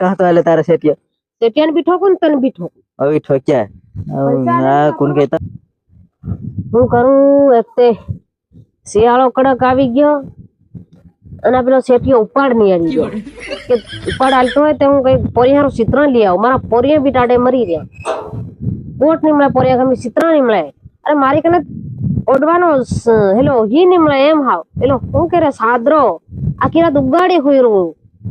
કાં તો આલે તારા શેઠિયા. શેઠિયાને બી ઠોકું ને તને બી ઠોકું. હવે ઠોક્યા. આ કોણ કહેતા? હું કરું એક તે શિયાળો કડક આવી ગયો અને પેલો સેટિયો ઉપાડ નહીં આવી ગયો. કે ઉપાડ હાલતો હોય તો હું કઈ પોરિયારો ચિત્ર લઈ આવું. મારા પોરિયા બી ટાડે મરી રહ્યા. કોટ નહીં મળે પોરિયા ગમે ચિત્ર નહીં મળે. અરે મારી કને ઓડવાનો હેલો હી નહીં મળે એમ હાવ. હેલો હું કે સાદરો? આખી રાત ઉગાડી હોય રહું.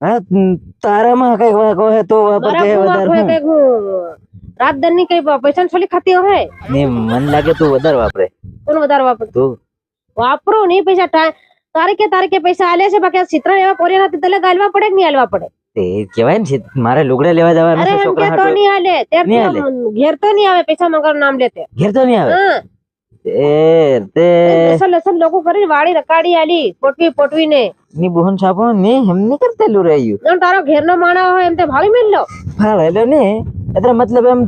હા મ, તારામાં કંઈક વાંક હોય તો વાપર કે વધારે કોઈ હું હું રાત દનની કઈ પૈસા છોલી ખાતી નહીં મન લાગે તું વધારે વાપરે. કોણ વધારે વાપર? તું. વાપરો નહીં પૈસા ટા- તારે કે પૈસા આલે છે બાકી ચિત્ર એવા પોરિયા નથી તલે ગાલવા પડે કે નહીં હાલવા પડે? તે કહેવાય ને મારે લુગડા લેવા જવાનું છે છોકરા કે નહીં હાલે નહીં ઘેર તો નહીં આવે પૈસા મંગાવ નામ લેતે ઘેર તો નહીં આવે? હા. લોકો કરીને વાડી રકાડી આલી પોટવી પોટવી ને બુહન છાપો ને એમ નહીં કરતેલું રહ્યું. અને તારો ઘેર નો માણા હોય એમ તે ભાવી મેલ લો. ભાળેલો ને? એટલે મતલબ એમ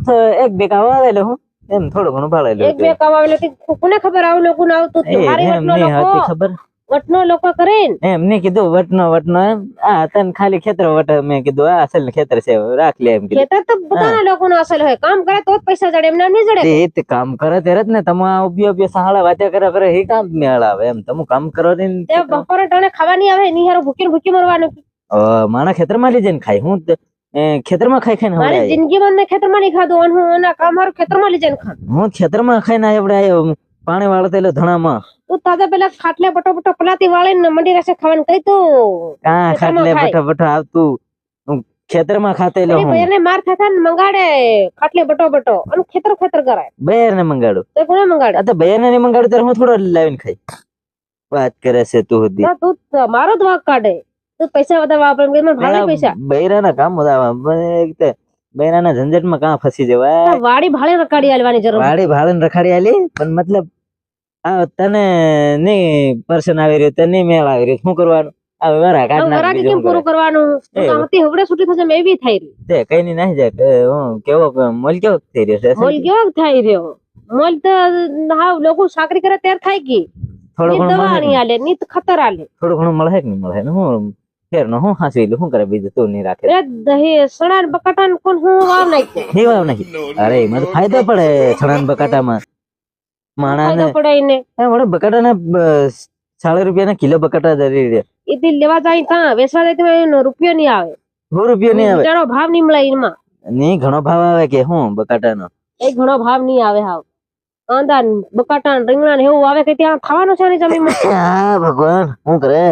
એક બે કાવા આવેલો હું? એમ થોડું ઘણું ભાળેલું એક બે કમાવેલો કોને ખબર આવું લોકો ને આવતું એ મારી એમ વટનો નહીં હતી લોકો ખબર. વટનો લોકો કરે ને? એમ મેં કીધું વટનો વટનો એમ. આ તને ખાલી ખેતર વટ મેં કીધું આ અસલ ખેતર છે રાખ લે એમ કીધું. ખેતર તો બધાના લોકો અસલ હોય. કામ કરે તો જ પૈસા જડે એમના નહીં જડે. એ તે કામ કરે ત્યારે જ ને તમે ઊભી ઊભી સહાળા વાત્યા કરે કરે એ કામ મેળ આવે એમ. તમે કામ કરો ને તે બપોરે ટાણે ખાવાની આવે નિહારો ભૂકી ભૂકી મરવાનું. માણા ખેતરમાં લઈ જઈને ખાય. હું ખેતરમાં ખાઈ ખાઈને મારી હવડાય. જિંદગી બંધ ખેતરમાં નહીં ખાધું અને હું એના કામ ખેતરમાં લઈ જઈને ખાધું હું ખેતરમાં ખાઈને આવ્યો પાણી વાળો તેલો ધણામાં. તું તાજા પેલા ખાટલે બટો બટો પલાતી વાળે ને મંડી રહેશે ખાવાનું કઈ તું. કાં ખાટલે. બઠા બઠા આવતું? ખેતરમાં ખાતેલો પેલી હું. ભાઈને માર થતા ને મંગાડે ખાટલે બટો બટો અને ખેતર ખેતર કરાય બહેર ને મંગાડું. તો કોને મંગાડે? આ તો બહેર ને મંગાડું ત્યારે હું થોડો લાવીને ખાઈ. વાત કરે છે તું સુધી. તો મારો જ વાંક કાઢે. તું પૈસા વધારે વાપરે કે મને ભાડે પૈસા. બૈરાના કામ બધા બૈરાના ઝંઝટમાં કાં ફસી જવાય? વાડી ભાડે રખાડી આલવાની જરૂર. વાડી ભાડે રખાડી આલી પણ મતલબ આ તને નહીં પર્સન આવી રહ્યું તને નહીં મેળ આવી રહ્યું. શું કરવાનું? આ વરા કાઢ નાખ કેમ પૂરું કરવાનું? એ. તો આથી હવડે છૂટી થશે મેં બી થઈ રહી. તે કઈ ની નાહી જાય હું કેવો મોલ કેવો થઈ રહ્યો છે મોલ કેવો થઈ રહ્યો? મોલ તો હાવ લોકો સાકરી કરે ત્યારે થાય ગઈ. થોડું ની ઘણું દવા નહીં આલે ની. તો ખતર આલે. થોડું ઘણું મળે કે નહીં મળે? ને હું ફેર નો હું હાંસવી લઉં શું કરે બીજું તું નહીં રાખે? એ દહી સણા ને બકાટા ને કોણ હું વાવ નાખ્યો? નહીં વાવ નહીં અરે એમાં ફાયદો પડે છણાન બકાટામાં માણાને ફાયદો પડે એને એ વડે બકાટાના સાડા રૂપિયાના કિલો બકાટા જરી રહ્યા. એ થી લેવા જાય ત્યાં વેચવા જાય તો રૂપિયો નહીં આવે. સો રૂપિયો નહીં આવે. બિચારો ભાવ નહીં મળે એમાં. નહીં ઘણો ભાવ આવે કે હું બકાટાનો એ ઘણો ભાવ નહીં આવે હાવ. કાંદા બકાટા રીંગણા ને એવું આવે કે ત્યાં ખાવાનું છે ને જમીનમાં? હા ભગવાન શું કરે?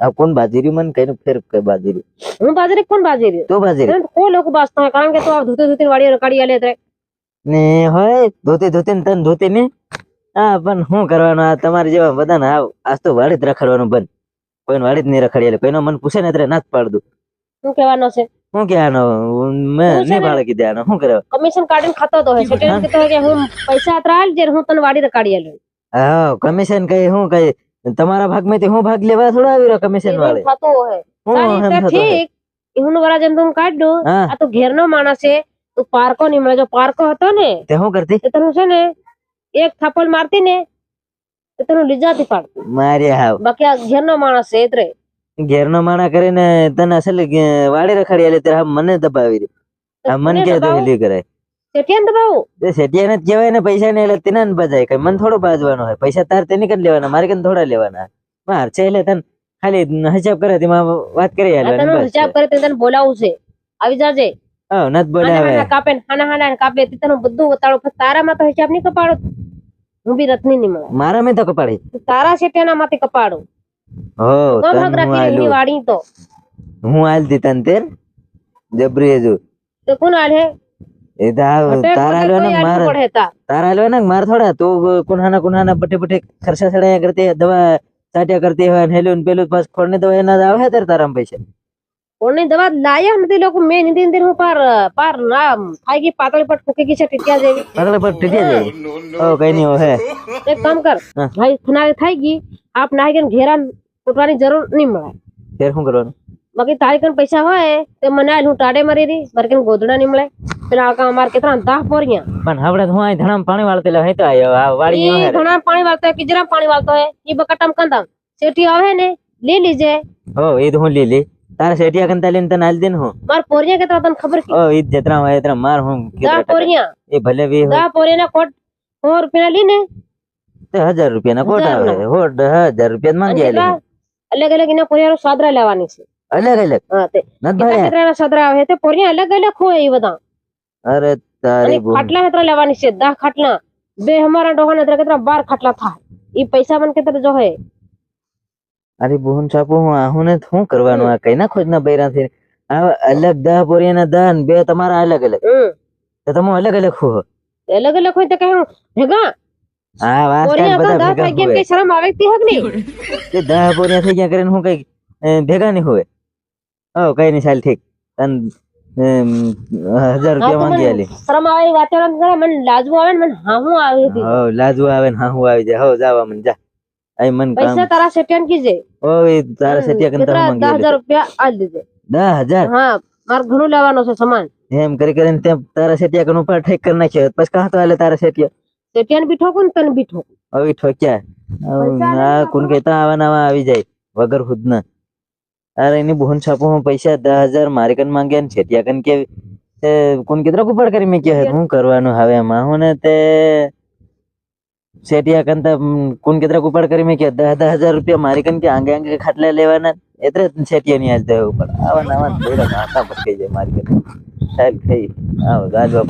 આ કોણ બાજરી મને કઈ ફેર કઈ બાજરી? હું બાજરી કોણ બાજરી? તો બાજરી. કોઈ લોકો બાજતા હોય કારણ કે તું આ ધોતી ધોતી વાડી રકાડી આલે ને હોય ધોતી ધોતી ને તને ધોતી ને? હા પણ શું કરવાનું? આ તમારે જેવા બધા ને આવ આજ તો વાડી જ રખડવાનું બંધ. કોઈને વાડી જ નહીં રખડી એટલે કોઈનો મન પૂછે ને ત્યારે ના જ પાડ દઉં શું કહેવાનો છે? શું કે આનો મેં નહીં ભાડે કીધે આનો. શું કરે કમિશન કાઢીને ખાતો તો હોય સેટેલ કે હું પૈસા અત્રા આલ જે હું તને વાડી રખાડી આલું હા કમિશન કઈ શું કઈ? તમારા ભાગમાંથી હું ભાગ લેવા થોડો આવી રહ્યો કમિશન વાળે? થતું હોય. હું હોય. ઠીક. હું વરા જેમ તું કાઢ દઉં આ તો ઘેરનો માણસ છે. તું પાર્કો નહીં મળે. જો પાર્કો હતો ને તે શું કરતી? તને છે ને એક થાપલ મારતી ને તો તને લીજાતી પાડતી. મારી હાવ. બાકી આ ઘેરનો માણસ છે એટલે ઘેરનો માણા કરીને તને અસલ વાડી રખાડી આલે ત્યારે મને દબાવી દે. આ મન કે તો હેલી કરે કેમ દબાવું? તે સેટિયાને જ કહેવાય ને પૈસા ને એટલે તેને બજાય કઈ મન થોડો બાજવાનો હોય. પૈસા તાર તેની કઈ લેવાના મારે કઈ થોડા લેવાના? માર છે એટલે તને ખાલી હિસાબ કરે તેમાં વાત કરી આ હાલવાની તને હિસાબ કરે તને બોલાવું છે. આવી જાજે. હા નત બોલાવે. કાપે હાના હાના કાપે તને બધું પણ તારામાં તો હિસાબ નહીં કપાડો. હું બી રત્ની ની મળે. મારા મેં તો કપાડી તારા સેટેના માથે કપાડું. હો તો તન ભાગ હું રાખી એની આલું વાડી તો. હું આલતી તન તેર? જબરી જો તો કોણ આલે? એ તો આ બટે તારા લો ને માર? તારા લો ને માર થોડા? તો કુનાના કુનાના બટે બટે ખર્ચા સડાયા કરતે દવા સાટ્યા કરતે હોય ને હેલું પેલું પાસ ખોડને દવા એના જ આવે તારા પૈસા? કોણની દવા લાયા નથી લોકો મેં નીંદી નીંદી હું પાર પાર ના થાય ગઈ પાતળી પટ ફૂકી ગઈ છે ટીટિયા જેવી પાતળા પર ટીટી જાય ઓ કઈ નહીં હે એક કામ કર હા. ભાઈ થનારી થઈ ગઈ આપ નાહી ગઈને ઘેરા કૂટવાની જરૂર નહીં મળે ફેર શું કરવાનું બાકી તારી કન પૈસા હોય તે મને આલ હું ટાડે મરી રહી મારે કન ગોદડા નહીં મળે પેલા આકા અમાર કેટલા દાહ પોરિયા પણ આપણે હું અહીં ધણામાં પાણી વાળતેલા હે તો આયો આ વાળી ઈ ઘણા પાણી વાળતો હોય કિજરા પાણી વાળતો હોય ઈ બકટમ કંદમ શેઠી આવે ને લઈ લીજે હો ઈ તો હું લીલી તારા શેઠિયા કંતા લઈને તને આલ દે ને હું. માર પોરિયા કેટલા તને ખબર કે ઓ ઈ જતરા હોય એતરા માર હું દા કેટલા ટકા પોરિયા. એ ભલે વી હોય. દા પોરિયા કોટ સો રૂપિયા લી ને. તો હજાર રૂપિયા ના કોટ હજાર આવે. ના. હોટ હજાર રૂપિયા અને માંગ્યા લે. કેટલા અલગ અલગ એના પોરિયા સાદરા લેવાની છે. અલગ અલગ? હા તે નત કેટલા ભાઈ કેટલા સાદરા આવે તે પોરિયા અલગ અલગ હોય એ બધા. અરે અને તારી બહુ ખાટલા કેટલા લેવાની છે? દા ખાટલા. બે હમારા ડોહા ને કેટલા બાર ખાટલા થાય. ઈ પૈસા મને કેટલા જો હે. અરે બોન છાપુ હું આહું ને શું કરવાનું? આ કઈ ના ખોજ ના બૈરા થી આ અલગ દહ પોરિયા ના દહ બે તમારા અલગ અલગ. તો તમે અલગ અલગ હો. અલગ અલગ હોય તો કહે ભેગા? હા વાત પોરિયા બધા ભેગા હોય. કઈ શરમ આવે કે હક નહીં? તે દહ પોરિયા થઈ ગયા કરીને હું કઈ ભેગા નહીં હોય. ઓ કઈ નહીં ચાલ ઠીક. તન હજાર રૂપિયા તો માંગી આલી. શરમ આવે વાતો કરે મને લાજવું આવે ને મને હાહું આવી હતી. હો લાજુ આવે ને હા હું આવી જાય. હો જાવા મને જા. માંગી રૂપિયા હા મારે ઘણું લેવાનું છે સામાન. એમ કરી કરીને તારા સત્યા કન ઉપર ઠેક કરી નાખ્યો. પછી કાં તો આલે તારા સત્યા સેટિયન બી ઠોકું તને બી ઠોકું. હવે ઠોક્યા. આ કોણ કહેતા આવા નવા આવી જાય. વગર ખુદના. અરે એની બોહન છાપો હું પૈસા દસ હજાર મારે કન માંગ્યા ને છેટિયા કન કે કોણ કિતરા ઉપર કરી મેં કે હું કરવાનું હવે એમાં. હું ને તે શેઠિયા કન કુન કેતરા કુપાડ કરી મેં કે દસ દસ હજાર રૂપિયા મારી કન કે આંગે આંગે ખાટલા લેવાના. એટલે શેઠિયા ની આજ હાલતા ઉપર. આવા નવા ધોઈડા ઘાટા ભટકાઈ જાય મારી કન સાહેબ થઈ આવો, ગાજવા